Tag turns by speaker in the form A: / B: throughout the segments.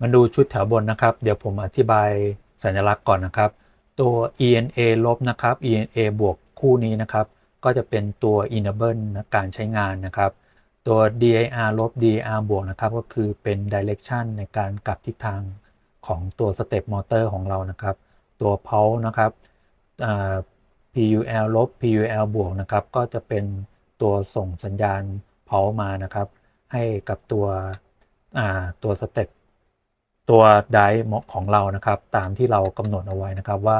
A: มาดูชุดแถวบนนะครับ เดี๋ยวผมอธิบายสัญลักษณ์ก่อนนะครับ ตัว ENA ลบนะครับ ENA บวกคู่นี้นะครับ ก็จะเป็นตัว enable การใช้งานนะครับ ตัว dir ลบ dir บวกนะครับ ก็คือเป็น direction ในการกลับทิศทางของตัว step motor ของเรานะครับ ตัว pulse นะครับ PUL ลบ PUL บวกนะครับ ก็จะเป็นตัวส่งสัญญาณ pulse มานะครับ ให้กับตัวตัว step ตั ตัวไดร์ของเรานะครับ ตามที่เรากำหนดเอาไว้นะครับว่า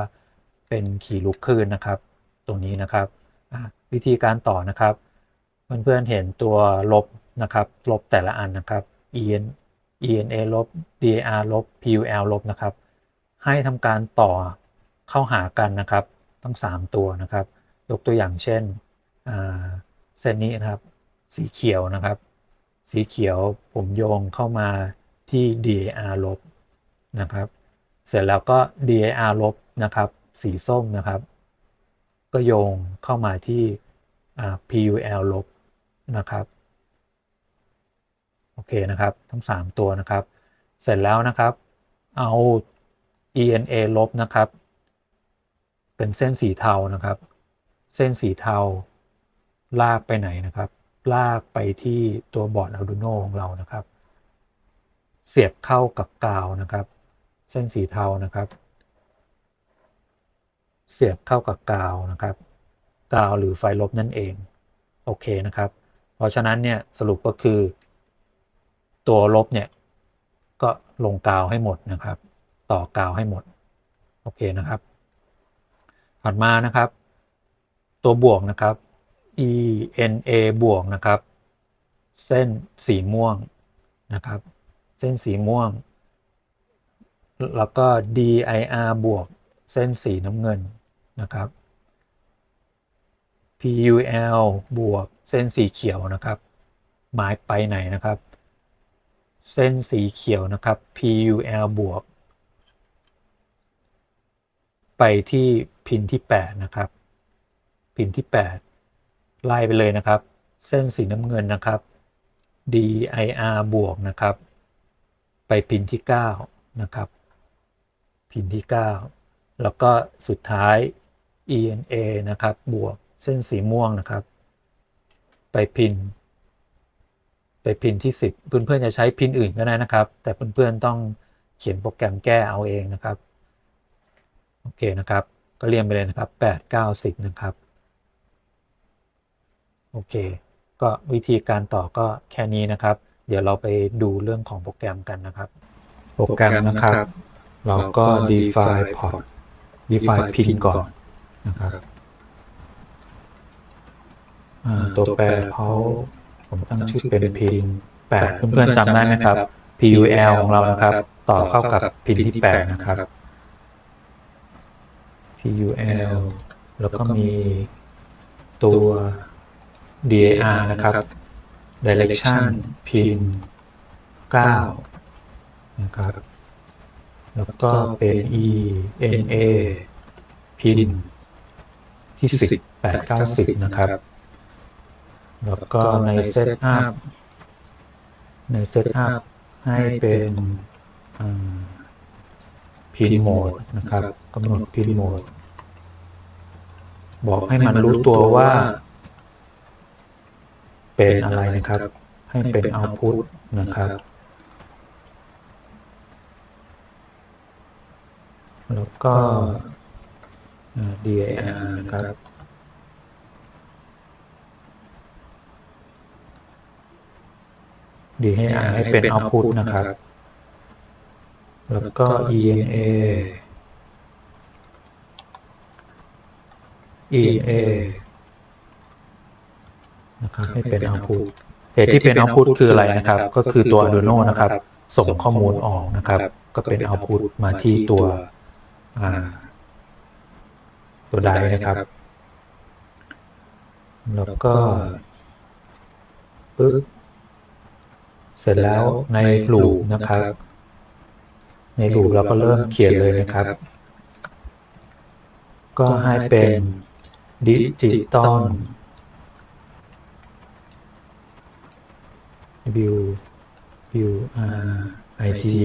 A: เป็นขี่ลูกคลื่นนะครับ ตรงนี้นะครับวิธีการต่อนะครับ เพื่อนๆเห็นตัวลบนะครับ ลบแต่ละอันนะครับ en ena ลบ dar ลบ pul ลบนะครับ ให้ทำการต่อเข้าหากันนะครับทั้ง 3 ตัวนะครับ ยกตัวอย่างเช่นเส้นนี้นะครับ สีเขียวนะครับ สีเขียวผมโยงเข้ามา ที่ dar ลบนะครับ เสร็จแล้วก็ dar ลบนะครับ สีส้มนะครับ ก็โยงเข้ามาที่ pul ลบนะครับ โอเคนะครับ ทั้ง 3 ตัวนะครับ เสร็จแล้วนะครับ เอา ena ลบนะครับ เป็นเส้นสีเทานะครับ เส้นสีเทาลากไปไหนนะครับ ลากไปที่ตัวบอร์ด Arduino ของเรานะครับ เสียบเข้ากับกาวนะครับ เส้นสีเทานะครับ เสียบเข้ากับกาวนะครับ กาวหรือไฟลบนั่นเอง โอเคนะครับ เพราะฉะนั้นเนี่ยสรุปก็คือ ตัวลบเนี่ยก็ลงกาวให้หมดนะครับ ต่อกาวให้หมด โอเคนะครับถัดมานะครับ ตัวบวกนะครับ ENA บวกนะครับ เส้นสีม่วงนะครับ เส้นสีม่วง แล้วก็ DIR บวกเส้นสีน้ำเงินนะครับ PUL บวกเส้นสีเขียวนะครับหมายไปไหนนะครับ เส้นสีเขียวนะครับ PUL บวก ไปที่พินที่ 8 นะครับ พินที่ 8 ไล่ไปเลยนะครับ เส้นสีน้ำเงินนะครับ DIR บวกนะครับ ไปพินที่ 9 นะครับ พินที่ 9 แล้วก็สุดท้าย ENA นะครับ บวกเส้นสีม่วงนะครับ ไปพิน ไปพินที่ 10 เพื่อนๆจะใช้พินอื่นก็ได้นะครับ แต่เพื่อนๆต้องเขียนโปรแกรมแก้เอาเองนะครับ โอเคนะครับ ก็เรียงไปเลยนะครับ 8 9 10 นะครับ โอเค ก็วิธีการต่อก็แค่นี้นะครับ เดี๋ยวเราไปดูเรื่องของโปรแกรมกันนะครับ โปรแกรมนะครับ เราก็ define port define pin ก่อนนะครับอ่าตัวแปรเขาผมตั้งชื่อเป็น pin 8เพื่อนๆจำได้ไหมครับ PUL ของเรานะครับ ต่อเข้ากับพินที่8นะครับ PUL แล้วก็มีตัว DAR นะครับ Direction Pin 9นะครับ แล้วก็เป็น ENA Pin ที่ 10 8 9 10 นะครับ แล้วก็ใน Setup ใน Setup ให้เป็นพินโหมดนะครับกำหนดพินโหมดบอกให้มันรู้ตัวว่า เป็นอะไรนะครับ ให้เป็น output นะครับ แล้วก็อ่า dir นะครับ dir ให้เป็น output นะครับ แล้วก็ ena ena นะครับให้เป็น output เหตุที่เป็น output คืออะไรนะครับ ก็คือตัว Arduino นะครับ ส่งข้อมูลออกนะครับ ก็เป็น output มาที่ตัวอ่าตัวใดนะครับ แล้วก็ปึ๊บเสร็จแล้วในลูปนะครับ ในลูปเราก็เริ่มเขียนเลยนะครับ ก็ให้เป็นดิจิตอล บิวบิวไอที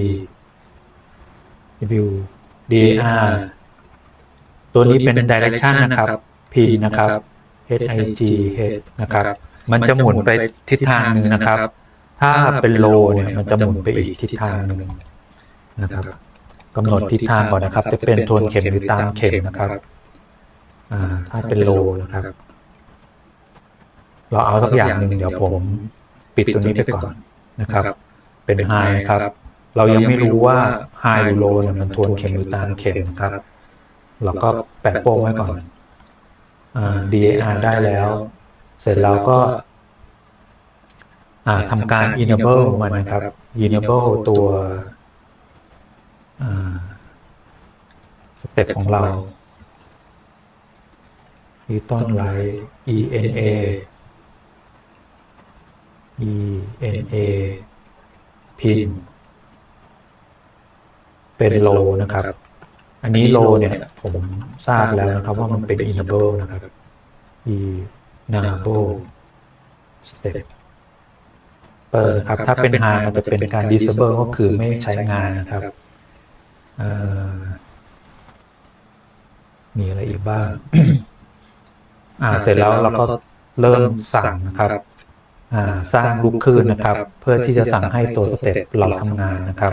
A: W DAR ตัวนี้เป็น direction นะครับ pin นะครับ HIG head นะครับ มันจะหมุนไปทิศทางหนึ่งนะครับ ถ้าเป็น low เนี่ยมันจะหมุนไปอีกทิศทางหนึ่งนะครับกำหนดทิศทางก่อนนะครับ จะเป็นทวนเข็มหรือตามเข็มนะครับอ่าถ้าเป็น low นะครับ เราเอาสักอย่างหนึ่งเดี๋ยวผม ปิดตัวนี้ไปก่อนนะครับ เป็น high ครับ เรายังไม่รู้ว่า high หรือ low เนี่ยมันทวนเข็มหรือตามเข็มนะครับ เราก็แปะโป้งไว้ก่อนอ่า DAR ได้แล้ว เสร็จแล้วก็อ่าทำการ enable มันนะครับ enable ตัวอ่าสเต็ปของเรา e t o n light ENA ENA pin เป็น low นะครับ อันนี้ low เนี่ย ผมทราบแล้วนะครับว่ามันเป็น enable นะครับ enable step เปิดนะครับ ถ้าเป็น high มันจะเป็นการ disable ก็คือไม่ใช้งานนะครับเอ่อมีอะไรอีกบ้าง อ่า เสร็จแล้วเราก็เริ่มสั่งนะครับอ่า สร้างลูกคลื่นนะครับ เพื่อที่จะสั่งให้ตัวสเต็ปเราทำงานนะครับ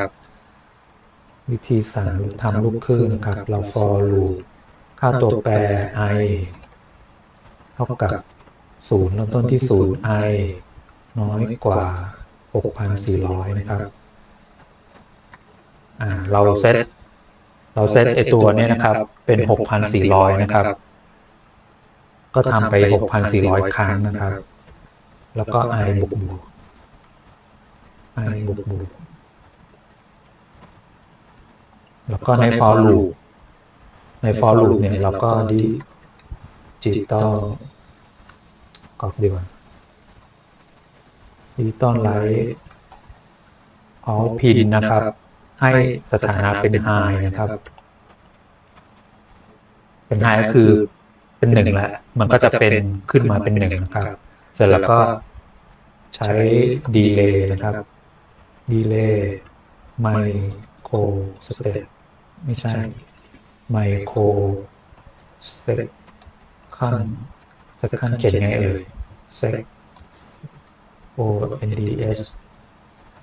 A: วิธีสั่งทำลูกคลื่นนะครับ เรา for loop ค่าตัวแปร i เท่ากับศูนย์เริ่มต้นที่ศูนย์ i น้อยกว่า 6,400 นะครับ อ่า เราเซต เราเซตไอตัวเนี้นะครับ เป็น 6,400 นะครับ ก็ทำไป 6,400 ครั้งนะครับ แล้วก็ i บวกบวก i บวกบวกแล้วก็ใน for loop ใน for loop เนี่ยเราก็ดิจิตอลกรอกดีกว่าดิจิตอลไลท์เอาพินนะครับ ให้สถานะเป็น high นะครับ เป็น high ก็คือเป็นหนึ่งแล้ว มันก็จะเป็นขึ้นมาเป็นหนึ่งนะครับ เสร็จแล้วก็ใช้ดีเลย์นะครับดีเลย์ไมโครสเตปไม่ใช่ไมโครเซกคันเซกคันเขียนไงเอ่ยเซก O N D S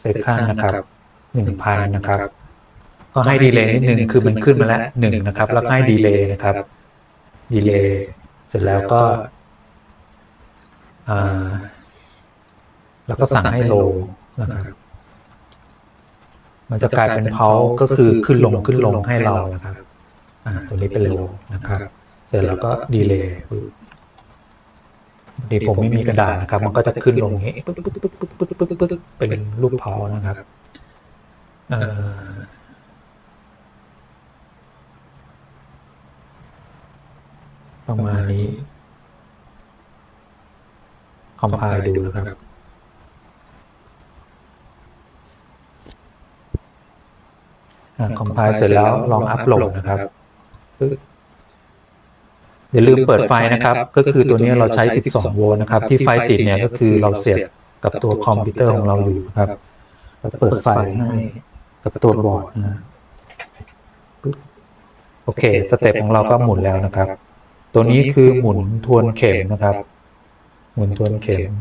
A: เซกคันนะครับหนึ่งพันนะครับ ก็ให้ดีเลย์นิดนึงคือมันขึ้นมาแล้วหนึ่งนะครับ แล้วก็ให้ดีเลย์นะครับดีเลย์เสร็จแล้วก็อ่า แล้วก็สั่งให้โลนะครับมันจะกลายเป็นเพาก็คือขึ้นลงขึ้นลงให้เรานะครับอ่าตัวนี้เป็นโลนะครับ เสร็จแล้วก็ดีเลย์ปึ๊บดีผมไม่มีกระดาษนะครับ มันก็จะขึ้นลงอย่างนี้ปึ๊กปึ๊กปึ๊กปึ๊กปึ๊กปึ๊กปึ๊กเป็นรูปเพานะครับเอ่อประมาณนี้ คอมไพล์ดูนะครับ คอมไพล์เสร็จแล้วลองอัปโหลดนะครับปึ๊บอย่าลืมเปิดไฟนะครับ ก็คือตัวนี้เราใช้ 12 โวลต์นะครับ ที่ไฟติดเนี่ยก็คือเราเสียบกับตัวคอมพิวเตอร์ของเราอยู่นะครับเราเปิดไฟให้กับตัวบอร์ดนะปึ๊บโอเค สเต็ปของเราก็หมุนแล้วนะครับ ตัวนี้คือหมุนทวนเข็มนะครับ หมุนทวนเข็ม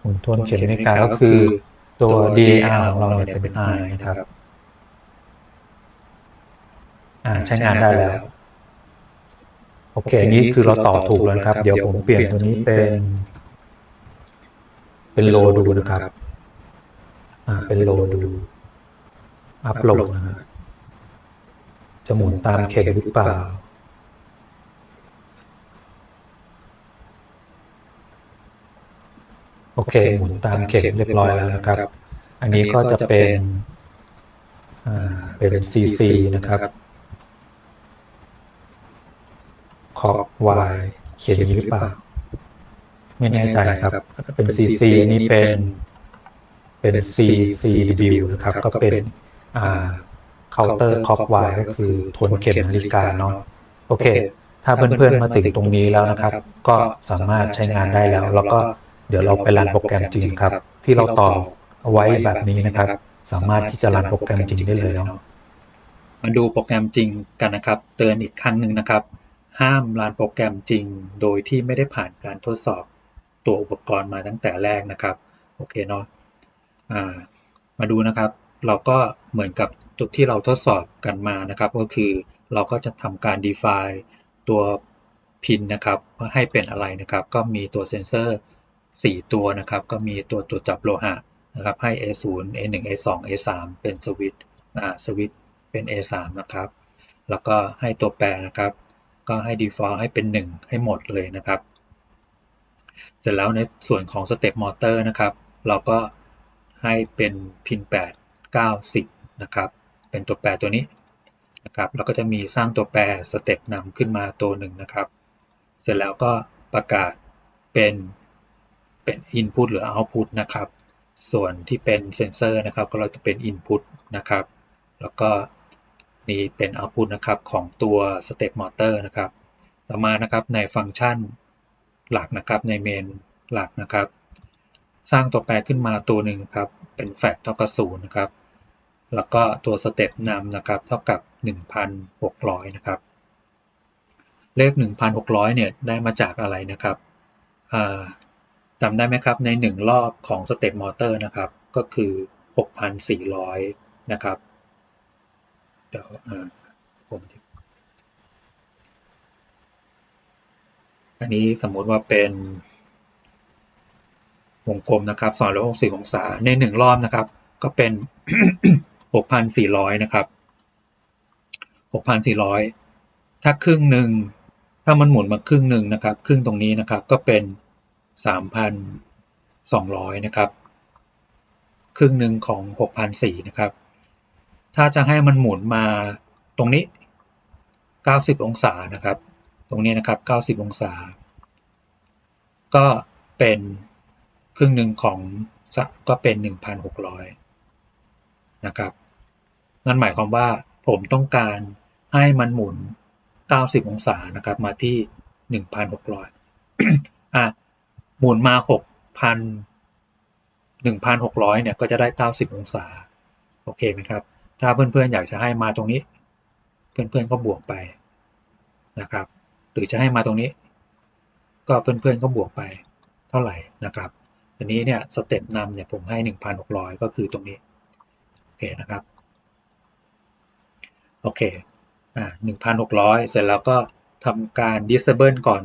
A: หมุนทวนเข็มในการก็คือตัว DAR ของเราเนี่ยเป็น I นะครับ อ่าใช้งานได้แล้ว โอเคอันนี้คือเราต่อถูกแล้วครับ เดี๋ยวผมเปลี่ยนตัวนี้เป็น เป็นโลดูนะครับ อ่า เป็นโลดู อัพโหลดนะครับจะหมุนตามเข็มหรือเปล่า โอเค หมุนตามเข็มเรียบร้อยแล้วนะครับ อันนี้ก็จะเป็นอ่าเป็น CC นะครับขอบ Y เขียนอย่างนี้หรือเปล่า ไม่แน่ใจครับเป็น CC นี่เป็นเป็น CCW นะครับ ก็เป็นอ่าเคาน์เตอร์คอก Y ก็คือทวนเข็มนาฬิกาเนาะโอเค ถ้าเพื่อนๆมาถึงตรงนี้แล้วนะครับ ก็สามารถใช้งานได้แล้ว แล้วก็ เดี๋ยวเราไปรันโปรแกรมจริงครับ ที่เราต่อเอาไว้แบบนี้นะครับ สามารถที่จะรันโปรแกรมจริงได้เลยเนาะมาดูโปรแกรมจริงกันนะครับ เตือนอีกครั้งหนึ่งนะครับ ห้ามรันโปรแกรมจริง โดยที่ไม่ได้ผ่านการทดสอบตัวอุปกรณ์มาตั้งแต่แรกนะครับโอเคเนาะมาดูนะครับ เราก็เหมือนกับตัวที่เราทดสอบกันมานะครับ ก็คือเราก็จะทำการ define ตัวพินนะครับว่าให้เป็นอะไรนะครับ ก็มีตัวเซนเซอร์ 4 ตัวนะครับ ก็มีตัวตรวจจับโลหะนะครับ ให้ A0 A1 A2 A3 เป็นสวิตช์อ่าสวิตเป็น A3 นะครับ แล้วก็ให้ตัวแปรนะครับ ก็ให้ default ให้เป็น 1 ให้หมดเลยนะครับ เสร็จแล้วในส่วนของสเต็ปมอเตอร์นะครับ เราก็ให้เป็นพิน 8 9 10 นะครับ เป็นตัวแปรตัวนี้นะครับ แล้วก็จะมีสร้างตัวแปรสเต็ปนำขึ้นมาตัวหนึ่งนะครับ เสร็จแล้วก็ประกาศเป็น เป็น Input หรือ Output นะครับ ส่วนที่เป็นเซนเซอร์นะครับ ก็เราจะเป็น Input นะครับ แล้วก็นี่เป็น Output นะครับของตัว Step Motor นะครับ ต่อมานะครับในฟังก์ชันหลักนะครับในเมนหลักนะครับ สร้างตัวแปรขึ้นมาตัวหนึ่งครับ เป็นแฟกเท่ากับศูนย์นะครับ แล้วก็ตัวสเต็ปนำนะครับ เท่ากับ 1,600 นะครับ เลข 1,600 เนี่ยได้มาจากอะไรนะครับ จำได้ไหมครับใน 1 รอบของสเต็ปมอเตอร์นะครับ ก็คือ 6,400 นะครับ เดี๋ยวผมอันนี้สมมุติว่าเป็นวงกลมนะครับ260องศาใน 1 รอบนะครับ ก็เป็น 6,400 นะครับ 6,400 ถ้าครึ่งหนึ่งถ้ามันหมุนมาครึ่งหนึ่งนะครับ ครึ่งตรงนี้นะครับก็เป็น 3,200 นะครับ ครึ่งหนึ่งของ 6,400 นะครับ ถ้าจะให้มันหมุนมาตรงนี้ 90 องศานะครับ ตรงนี้นะครับ 90 องศา ก็เป็นครึ่งหนึ่งของก็เป็น 1,600 นะครับ นั่นหมายความว่าผมต้องการให้มันหมุน 90 องศานะครับ มาที่ 1,600 อะ หมุนมา6,000 1,600เนี่ยก็จะได้90องศา โอเคไหมครับ ถ้าเพื่อนๆอยากจะให้มาตรงนี้ เพื่อนๆก็บวกไปนะครับ หรือจะให้มาตรงนี้ ก็เพื่อนๆก็บวกไปเท่าไหร่นะครับอันนี้เนี่ยสเต็ปนำเนี่ยผมให้ 1,600 ก็คือตรงนี้โอเคนะครับโอเคอ่า1,600 เสร็จแล้วก็ทำการ disable ก่อน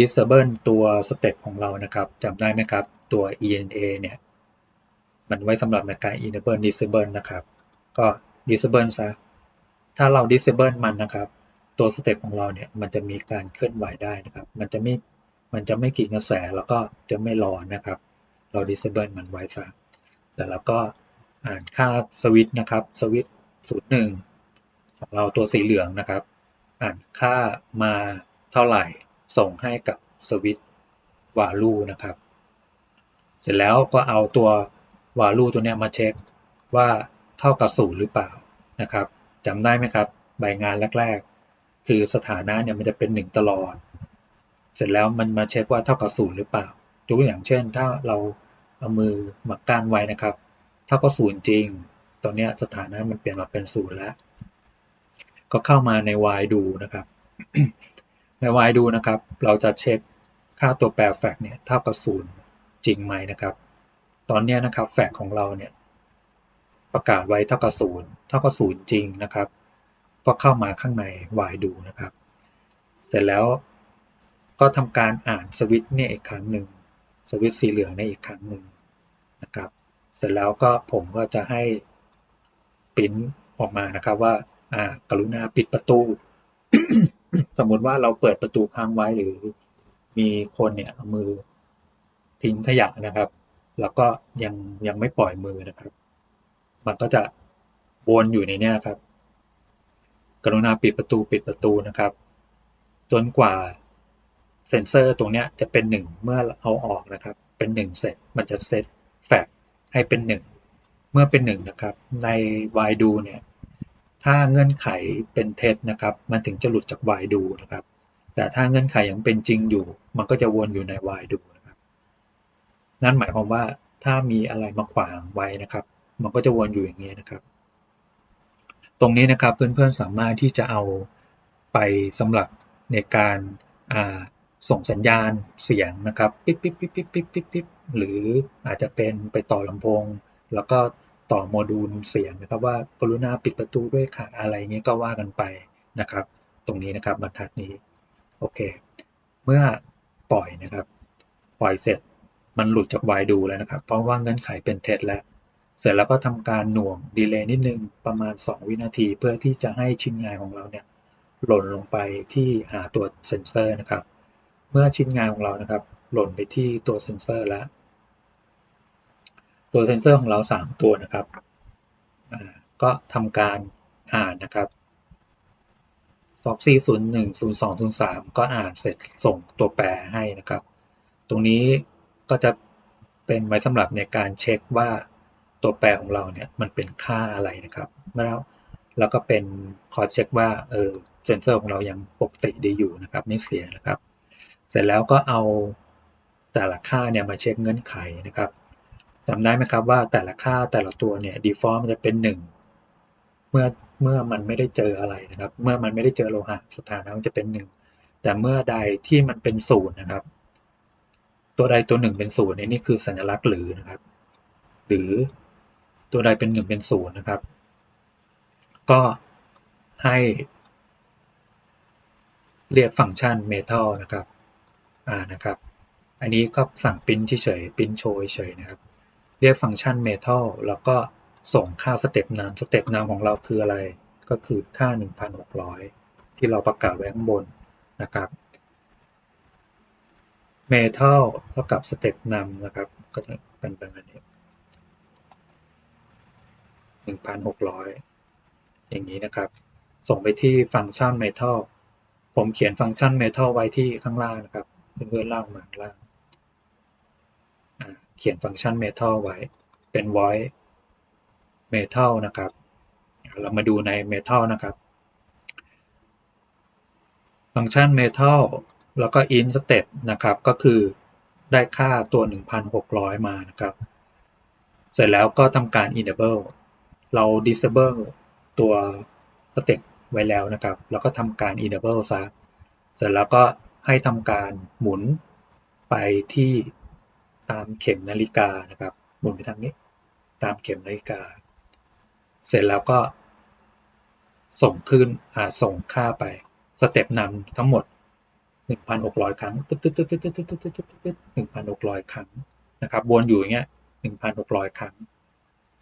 A: disable ตัวสเต็ปของเรานะครับจำได้ไหมครับ ตัว ENA เนี่ย มันไว้สำหรับในการ enable disable นะครับ ก็ disable ซะ ถ้าเรา disable มันนะครับ ตัวสเต็ปของเราเนี่ย มันจะมีการเคลื่อนไหวได้นะครับ มันจะไม่ มันจะไม่กินกระแสแล้วก็จะไม่ร้อนนะครับ เรา disable มันไว้ฟังแต่แล้วก็อ่านค่าสวิตช์นะครับ สวิตช์ศูนย์หนึ่งของเราตัวสีเหลืองนะครับ อ่านค่ามาเท่าไหร่ ส่งให้กับสวิตวาลูนะครับ เสร็จแล้วก็เอาตัววาลูตัวนี้มาเช็คว่าเท่ากับศูนย์หรือเปล่านะครับจำได้ไหมครับใบงานแรก ๆ คือสถานะเนี่ยมันจะเป็น 1 ตลอด เสร็จแล้วมันมาเช็คว่าเท่ากับศูนย์หรือเปล่าตัวอย่างเช่น ถ้าเราเอามือมาก้านไว้นะครับเท่ากับศูนย์จริง ตอนนี้สถานะมันเปลี่ยนมาเป็นศูนย์แล้ว ก็เข้ามาใน y ดูนะครับ ใน y ดูนะครับ เราจะเช็คค่าตัวแปรแฟกเนี่ยเท่ากับศูนย์จริงไหมนะครับ ตอนนี้นะครับแฟกของเราเนี่ยประกาศไว้เท่ากับศูนย์เท่ากับศูนย์จริงนะครับ ก็เข้ามาข้างใน y ดูนะครับ เสร็จแล้วก็ทำการอ่านสวิตช์เนี่ยอีกครั้งหนึ่งสวิตช์สีเหลืองในอีกครั้งหนึ่งนะครับ เสร็จแล้วก็ผมก็จะให้ปิ้นออกมานะครับว่าอ่ากรุณาปิดประตู สมมติว่าเราเปิดประตูค้างไว้หรือมีคนเนี่ยเอามือทิ้งขยะนะครับ แล้วก็ยังยังไม่ปล่อยมือนะครับ มันก็จะวนอยู่ในนี้ครับ กรุณาปิดประตูปิดประตูนะครับ จนกว่าเซนเซอร์ตรงนี้จะเป็น1เมื่อเอาออกนะครับ เป็น1เสร็จมันจะเซตแฟกให้เป็น1เมื่อเป็น1นะครับ ใน y do เนี่ย ถ้าเงื่อนไขเป็นเท็จนะครับ มันถึงจะหลุดจาก y do นะครับ แต่ถ้าเงื่อนไขยังเป็นจริงอยู่ มันก็จะวนอยู่ใน y do นะครับ นั่นหมายความว่าถ้ามีอะไรมาขวางไว้นะครับ มันก็จะวนอยู่อย่างนี้นะครับ ตรงนี้นะครับเพื่อนๆสามารถที่จะเอาไปสำหรับในการส่งสัญญาณเสียงนะครับปิ๊บปิ๊บปิ๊บปิ๊บปิ๊บปิ๊บปิ๊บหรืออาจจะเป็นไปต่อลำโพง แล้วก็ ต่อโมดูลเสียงนะครับ ว่ากรุณาปิดประตูด้วยค่ะอะไรเงี้ยก็ว่ากันไปนะครับ ตรงนี้นะครับบรรทัดนี้โอเค เมื่อปล่อยนะครับ ปล่อยเสร็จมันหลุดจาก while do แล้วนะครับ เพราะว่าเงื่อนไขเป็นเท็จแล้ว เสร็จแล้วก็ทำการหน่วงดีเลย์นิดนึงประมาณ 2 วินาที เพื่อที่จะให้ชิ้นงานของเราเนี่ยหล่นลงไปที่หาตัวเซนเซอร์นะครับ เมื่อชิ้นงานของเรานะครับ หล่นไปที่ตัวเซนเซอร์แล้ว ตัวเซนเซอร์ของเรา 3 ตัวนะครับ ก็ทำการอ่านนะครับ Foxy 01 02 03 ก็อ่านเสร็จส่งตัวแปรให้นะครับ ตรงนี้ก็จะเป็นไว้สำหรับในการเช็คว่าตัวแปรของเราเนี่ยมันเป็นค่าอะไรนะครับแล้วแล้วก็เป็นคอเช็คว่าเออเซนเซอร์ของเรายังปกติดีอยู่นะครับไม่เสียนะครับ เสร็จแล้วก็เอาแต่ละค่าเนี่ยมาเช็คเงื่อนไขนะครับ จำได้ไหมครับว่าแต่ละค่าแต่ละตัวเนี่ย default มันจะเป็น 1 เมื่อเมื่อมันไม่ได้เจออะไรนะครับ เมื่อมันไม่ได้เจอโลหะสถานะมันจะเป็น 1 แต่เมื่อใดที่มันเป็นศูนย์นะครับ ตัวใดตัวหนึ่งเป็นศูนย์นี่คือสัญลักษณ์หรือนะครับ หรือตัวใดเป็นหนึ่งเป็นศูนย์นะครับ ก็ให้เรียกฟังก์ชัน metal นะครับ อ่านะครับ อันนี้ก็สั่งปิ้นเฉยๆปิ้นโชว์เฉยนะครับ เรียกฟังก์ชัน metal แล้วก็ส่งค่าสเต็ปนามสเต็ปนามของเราคืออะไร ก็คือค่า 1,600 ที่เราประกาศไว้ข้างบนนะครับ metal เท่ากับสเต็ปนำนะครับ ก็จะเป็นแบบนี้1,600 อย่างนี้นะครับ ส่งไปที่ฟังก์ชัน metal ผมเขียนฟังก์ชัน metal ไว้ที่ข้างล่างนะครับ เพื่อนๆล่างมาล่าง เขียนฟังก์ชัน metal ไว้ เป็น void metal นะครับ เรามาดูใน metal นะครับ ฟังก์ชัน metal แล้วก็ int step นะครับ ก็คือได้ค่าตัว 1,600 มานะครับ เสร็จแล้วก็ทำการ enable เรา disable ตัว step ไว้แล้วนะครับ แล้วก็ทำการ enable ซะ เสร็จแล้วก็ให้ทำการหมุนไปที่ ตามเข็มนาฬิกานะครับหมุนไปทางนี้ ตามเข็มนาฬิกา เสร็จแล้วก็ ส่งขึ้นส่งค่าไปสเต็ปนำทั้งหมด 1,600 ครั้งตึ๊ดตึ๊ดตึ๊ดตึ๊ดตึ๊ดตึ๊ดตึ๊ดตึ๊ดตึ๊ด1,600ครั้งนะครับวนอยู่อย่างเงี้ย1,600ครั้ง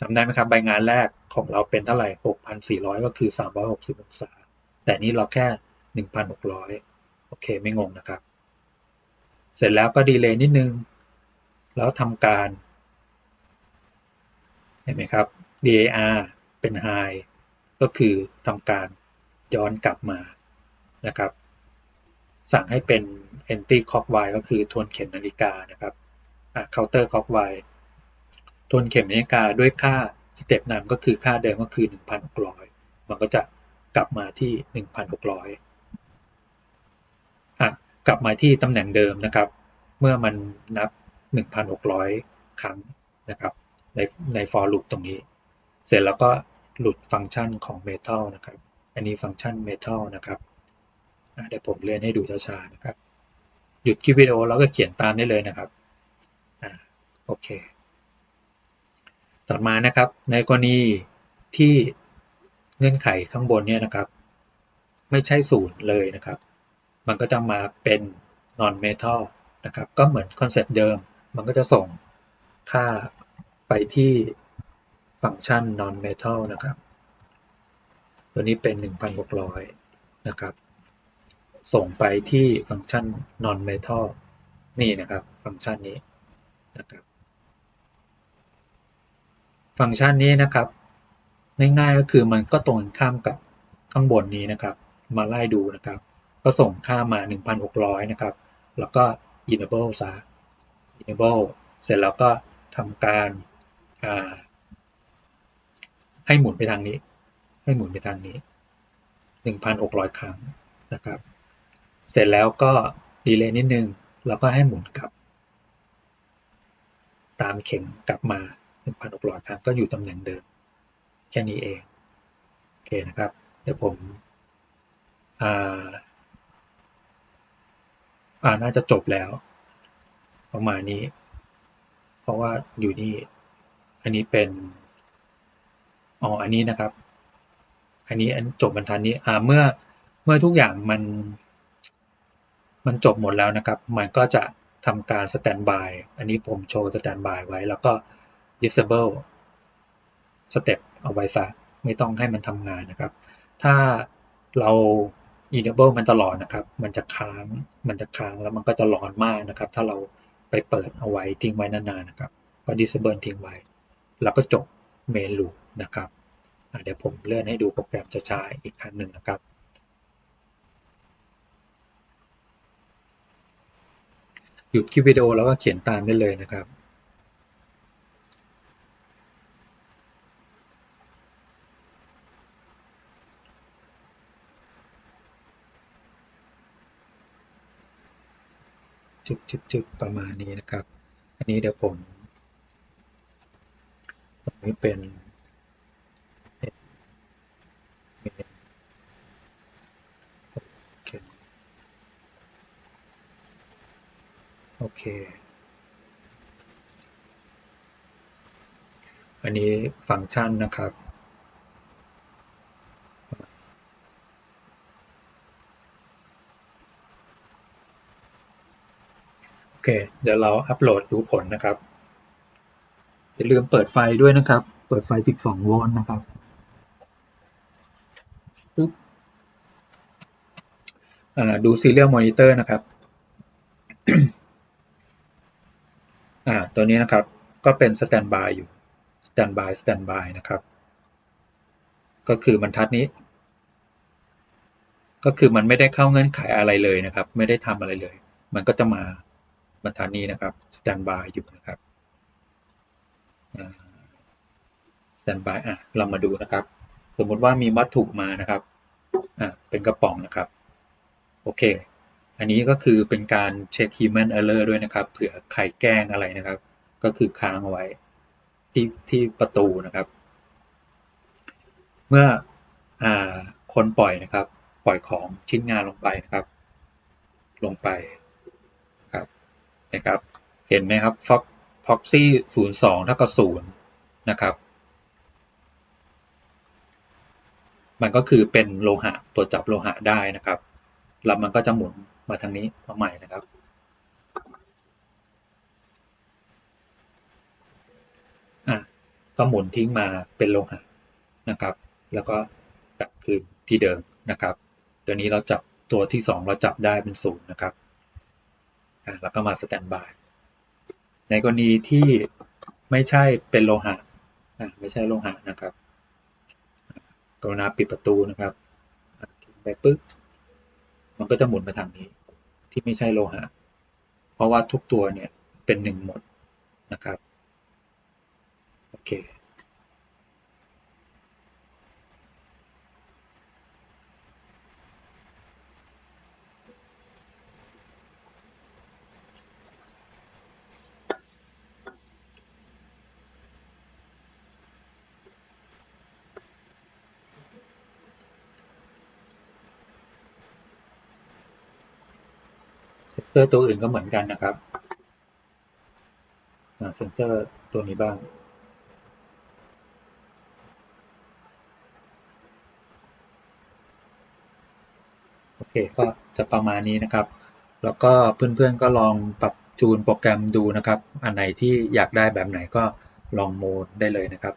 A: จำได้ไหมครับใบงานแรกของเราเป็นเท่าไหร่6,400ก็คือ360อยหกสิบองศา แต่นี้เราแค่1,600โอเคไม่งงนะครับ เสร็จแล้วก็ดีเลย์นิดนึง แล้วทำการ เห็นไหมครับ DAR เป็น High ก็คือทำการย้อนกลับมานะครับ สั่งให้เป็น anti clockwise ก็คือทวนเข็มนาฬิกานะครับ counter clockwise ทวนเข็มนาฬิกาด้วยค่าสเต็ปนำก็คือค่าเดิมก็คือ 1,600 มันก็จะกลับมาที่ 1,600อะกลับมาที่ตำแหน่งเดิมนะครับ เมื่อมันนับ 1,600 ครั้งนะครับในใน for loop ตรงนี้ เสร็จแล้วก็หลุดฟังก์ชันของ metal นะครับ อันนี้ฟังก์ชัน metal นะครับเดี๋ยวผมเรียนให้ดูช้าๆนะครับ หยุดคลิปวิดีโอแล้วก็เขียนตามได้เลยนะครับอโอเค ต่อมานะครับ ในกรณีที่เงื่อนไขข้างบนเนี่ยนะครับ ไม่ใช่ศูนย์เลยนะครับ มันก็จะมาเป็น non metal นะครับ ก็เหมือนคอนเซปต์เดิม มันก็จะส่งค่าไปที่ฟังก์ชัน non metal นะครับ ตัวนี้เป็น 1,600 นะครับ ส่งไปที่ฟังก์ชัน non metal นี่นะครับ ฟังก์ชันนี้นะครับ ฟังก์ชันนี้นะครับ ง่ายๆก็คือมันก็ตรงข้ามกับข้างบนนี้นะครับ มาไล่ดูนะครับ ก็ส่งค่ามา 1,600 นะครับ แล้วก็ enable ซะ enable เสร็จแล้วก็ทำการให้หมุนไปทางนี้ ให้หมุนไปทางนี้ 1,600 ครั้งนะครับ เสร็จแล้วก็ดีเลย์นิดนึง แล้วก็ให้หมุนกลับ ตามเข็มกลับมา 1,600 ครั้งก็อยู่ตำแหน่งเดิม แค่นี้เอง โอเคนะครับ เดี๋ยวผมอ่า อ่าน่าจะจบแล้ว ประมาณนี้ เพราะว่าอยู่นี่ อันนี้เป็น อ๋อ อันนี้นะครับ อันนี้อันจบบรรทัดนี้ อ่า เมื่อ เมื่อทุกอย่างมัน มันจบหมดแล้วนะครับ มันก็จะทำการ standby อันนี้ผมโชว์ standby ไว้ แล้วก็ disable step เอาไว้ซะ ไม่ต้องให้มันทำงานนะครับ ถ้าเรา enable มันตลอดนะครับ มันจะค้าง มันจะค้างแล้วมันก็จะร้อนมากนะครับ ถ้าเรา ไปเปิดเอาไว้ทิ้งไว้นานๆนะครับก็ disable ทิ้งไว้ แล้วก็จบเมนูนะครับเดี๋ยวผมเลื่อนให้ดูโปรแกรมช้าๆอีกครั้งหนึ่งนะครับหยุดคลิปวิดีโอแล้วก็เขียนตามได้เลยนะครับ จึกจึกจึกประมาณนี้นะครับ อันนี้เดี๋ยวผมตรงนี้เป็นโอเคโอเคอันนี้ฟังก์ชันนะครับ เคเดี๋ยวเราอัปโหลดดูผลนะครับ อย่าลืมเปิดไฟด้วยนะครับ เปิดไฟ 12 โวลต์นะครับปึ๊บอ่าดู serial monitor นะครับอ่าตัวนี้นะครับก็เป็น standby อยู่ standby standby นะครับ ก็คือบรรทัดนี้ ก็คือมันไม่ได้เข้าเงื่อนไขอะไรเลยนะครับ ไม่ได้ทำอะไรเลย มันก็จะมา บรรทัดนี้นะครับ standby อยู่นะครับอ่า standby อะเรามาดูนะครับ สมมติว่ามีวัตถุมานะครับอ่าเป็นกระป๋องนะครับ โอเค อันนี้ก็คือเป็นการเช็ค human error ด้วยนะครับ เผื่อใครแกล้งอะไรนะครับ ก็คือค้างเอาไว้ที่ที่ประตูนะครับ เมื่ออ่าคนปล่อยนะครับ ปล่อยของชิ้นงานลงไปนะครับ ลงไป นะครับ เห็นไหมครับ Fox proxy 02เท่ากับ0นะครับ มันก็คือเป็นโลหะตัวจับโลหะได้นะครับแล้วมันก็จะหมุนมาทางนี้มาใหม่นะครับ อะก็หมุนทิ้งมาเป็นโลหะนะครับ แล้วก็กลับคืนที่เดิมนะครับ ตัวนี้เราจับตัวที่สองเราจับได้เป็นศูนย์นะครับ แล้วก็มาสแตนบาย ในกรณีที่ไม่ใช่เป็นโลหะไม่ใช่โลหะนะครับ กรุณาปิดประตูนะครับไปปึ๊บมันก็จะหมุนมาทางนี้ ที่ไม่ใช่โลหะ เพราะว่าทุกตัวเนี่ยเป็นหนึ่งหมดนะครับ โอเค อร์ตัวอื่นก็เหมือนกันนะครับเซนเซอร์ตัวนี้บ้าง โอเคก็จะประมาณนี้นะครับ แล้วก็เพื่อนๆก็ลองปรับจูนโปรแกรมดูนะครับ อันไหนที่อยากได้แบบไหนก็ลองโมดได้เลยนะครับ